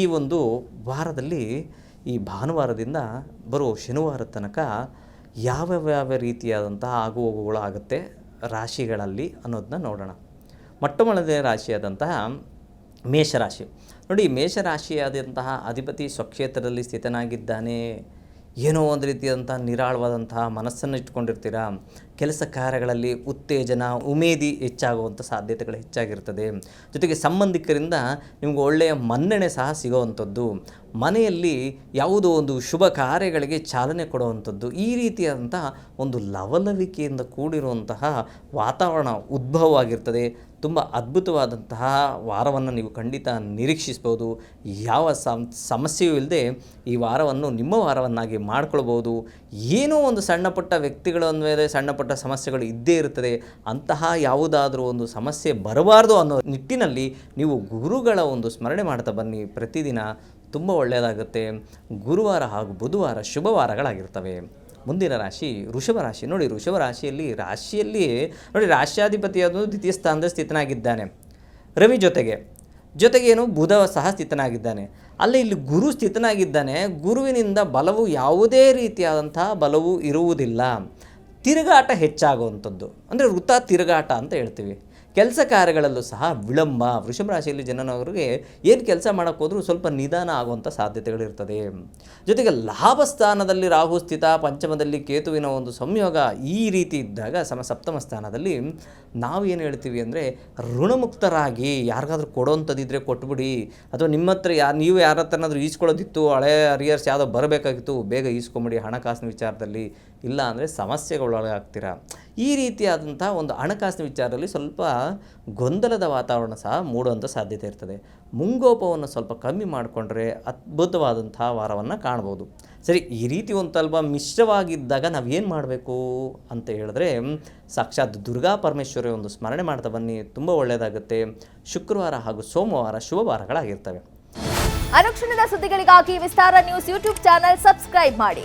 ಈ ಒಂದು ವಾರದಲ್ಲಿ ಈ ಭಾನುವಾರದಿಂದ ಬರೋ ಶನಿವಾರ ತನಕ ಯಾವ್ಯಾವ ರೀತಿಯಾದಂತಹ ಆಗುತ್ತೆ ರಾಶಿಗಳಲ್ಲಿ ಅನ್ನೋದನ್ನ ನೋಡೋಣ. ಮೊಟ್ಟ ಮೊದಲನೇ ರಾಶಿಯಾದಂತಹ ಮೇಷರಾಶಿ. ನೋಡಿ, ಮೇಷರಾಶಿಯಾದಂತಹ ಅಧಿಪತಿ ಸ್ವಕ್ಷೇತ್ರದಲ್ಲಿ ಸ್ಥಿತನಾಗಿದ್ದಾನೆ. ಏನೋ ಒಂದು ರೀತಿಯಾದಂತಹ ನಿರಾಳವಾದಂತಹ ಮನಸ್ಸನ್ನು ಇಟ್ಕೊಂಡಿರ್ತೀರ? ಕೆಲಸ ಕಾರ್ಯಗಳಲ್ಲಿ ಉತ್ತೇಜನ, ಉಮೇದಿ ಹೆಚ್ಚಾಗುವಂಥ ಸಾಧ್ಯತೆಗಳು ಹೆಚ್ಚಾಗಿರ್ತದೆ. ಜೊತೆಗೆ ಸಂಬಂಧಿಕರಿಂದ ನಿಮಗೆ ಒಳ್ಳೆಯ ಮನ್ನಣೆ ಸಹ ಸಿಗುವಂಥದ್ದು. ಮನೆಯಲ್ಲಿ ಯಾವುದೋ ಒಂದು ಶುಭ ಕಾರ್ಯಗಳಿಗೆ ಚಾಲನೆ ಕೊಡುವಂಥದ್ದು, ಈ ರೀತಿಯಾದಂತಹ ಒಂದು ಲವಲವಿಕೆಯಿಂದ ಕೂಡಿರುವಂತಹ ವಾತಾವರಣ ಉದ್ಭವವಾಗಿರ್ತದೆ. ತುಂಬ ಅದ್ಭುತವಾದಂತಹ ವಾರವನ್ನು ನೀವು ಖಂಡಿತ ನಿರೀಕ್ಷಿಸ್ಬೋದು ಯಾವ ಸಮ್ ಸಮಸ್ಯೆಯೂ ಇಲ್ಲದೆ ಈ ವಾರವನ್ನು ನಿಮ್ಮ ವಾರವನ್ನಾಗಿ ಮಾಡ್ಕೊಳ್ಬೋದು ಏನೋ ಒಂದು ಸಣ್ಣ ಪುಟ್ಟ ವ್ಯಕ್ತಿಗಳ ಮೇಲೆ ಸಣ್ಣ ಪುಟ್ಟ ಸಮಸ್ಯೆಗಳು ಇದ್ದೇ ಇರುತ್ತದೆ, ಅಂತಹ ಯಾವುದಾದರೂ ಒಂದು ಸಮಸ್ಯೆ ಬರಬಾರ್ದು ಅನ್ನೋ ನಿಟ್ಟಿನಲ್ಲಿ ನೀವು ಗುರುಗಳ ಒಂದು ಸ್ಮರಣೆ ಮಾಡ್ತಾ ಬನ್ನಿ. ಪ್ರತಿದಿನ ತುಂಬ ಒಳ್ಳೆಯದಾಗುತ್ತೆ. ಗುರುವಾರ ಹಾಗೂ ಬುಧವಾರ ಶುಭವಾರಗಳಾಗಿರ್ತವೆ ಮುಂದಿನ ರಾಶಿ ವೃಷಭ ರಾಶಿ. ನೋಡಿ, ವೃಷಭ ರಾಶಿಯಲ್ಲಿ ರಾಶಿಯಲ್ಲಿ ನೋಡಿ ರಾಶ್ಯಾಧಿಪತಿ ಅದು ದ್ವಿತೀಯ ಸ್ಥಾನದಲ್ಲಿ ಸ್ಥಿತನಾಗಿದ್ದಾನೆ. ರವಿ ಜೊತೆಗೆ ಜೊತೆಗೆ ಏನು ಬುಧ ಸಹ ಸ್ಥಿತನಾಗಿದ್ದಾನೆ. ಅಲ್ಲಿ ಇಲ್ಲಿ ಗುರು ಸ್ಥಿತನಾಗಿದ್ದಾನೆ. ಗುರುವಿನಿಂದ ಬಲವು ಯಾವುದೇ ರೀತಿಯಾದಂತಹ ಬಲವು ಇರುವುದಿಲ್ಲ. ತಿರುಗಾಟ ಹೆಚ್ಚಾಗುವಂಥದ್ದು. ಅಂದರೆ ವೃತ್ತ ತಿರುಗಾಟ ಅಂತ ಹೇಳ್ತೀವಿ. ಕೆಲಸ ಕಾರ್ಯಗಳಲ್ಲೂ ಸಹ ವಿಳಂಬ, ವೃಷಭ ರಾಶಿಯಲ್ಲಿ ಜನನವರಿಗೆ ಏನು ಕೆಲಸ ಮಾಡೋಕ್ಕೆ ಹೋದರೂ ಸ್ವಲ್ಪ ನಿಧಾನ ಆಗುವಂಥ ಸಾಧ್ಯತೆಗಳಿರ್ತದೆ. ಜೊತೆಗೆ ಲಾಭ ಸ್ಥಾನದಲ್ಲಿ ರಾಹು ಸ್ಥಿತ, ಪಂಚಮದಲ್ಲಿ ಕೇತುವಿನ ಒಂದು ಸಂಯೋಗ ಈ ರೀತಿ ಇದ್ದಾಗ ಸಮ ಸಪ್ತಮ ಸ್ಥಾನದಲ್ಲಿ ನಾವು ಏನು ಹೇಳ್ತೀವಿ ಅಂದರೆ ಋಣಮುಕ್ತರಾಗಿ, ಯಾರಿಗಾದ್ರೂ ಕೊಡೋವಂಥದ್ದಿದ್ರೆ ಕೊಟ್ಬಿಡಿ. ಅಥವಾ ನಿಮ್ಮ ಹತ್ರ ಯಾರು ನೀವು ಯಾರ ಹತ್ರನಾದರೂ ಈಸ್ಕೊಳ್ಳೋದಿತ್ತು ಹಳೆ ಅರಿಯರ್ಸ್ ಯಾವುದೋ ಬರಬೇಕಾಗಿತ್ತು, ಬೇಗ ಈಸ್ಕೊಂಬಿಡಿ ಹಣಕಾಸಿನ ವಿಚಾರದಲ್ಲಿ. ಇಲ್ಲ ಅಂದರೆ ಸಮಸ್ಯೆಗಳೊಳಗಾಗ್ತೀರಾ ಈ ರೀತಿಯಾದಂಥ ಒಂದು ಹಣಕಾಸಿನ ವಿಚಾರದಲ್ಲಿ ಸ್ವಲ್ಪ ಗೊಂದಲದ ವಾತಾವರಣ ಸಹ ಮೂಡುವಂಥ ಸಾಧ್ಯತೆ ಇರ್ತದೆ. ಮುಂಗೋಪವನ್ನು ಸ್ವಲ್ಪ ಕಮ್ಮಿ ಮಾಡಿಕೊಂಡ್ರೆ ಅದ್ಭುತವಾದಂಥ ವಾರವನ್ನು ಕಾಣ್ಬೋದು. ಸರಿ, ಈ ರೀತಿ ಒಂದು ಸ್ವಲ್ಪ ಮಿಶ್ರವಾಗಿದ್ದಾಗ ನಾವು ಏನು ಮಾಡಬೇಕು ಅಂತ ಹೇಳಿದ್ರೆ, ಸಾಕ್ಷಾತ್ ದುರ್ಗಾ ಪರಮೇಶ್ವರಿ ಒಂದು ಸ್ಮರಣೆ ಮಾಡ್ತಾ ಬನ್ನಿ. ತುಂಬ ಒಳ್ಳೆಯದಾಗುತ್ತೆ ಶುಕ್ರವಾರ ಹಾಗೂ ಸೋಮವಾರ ಶುಭವಾರಗಳಾಗಿರ್ತವೆ ಅನುಕ್ಷಣದ ಸುದ್ದಿಗಳಿಗಾಗಿ Vistara news YouTube channel subscribe ಮಾಡಿ.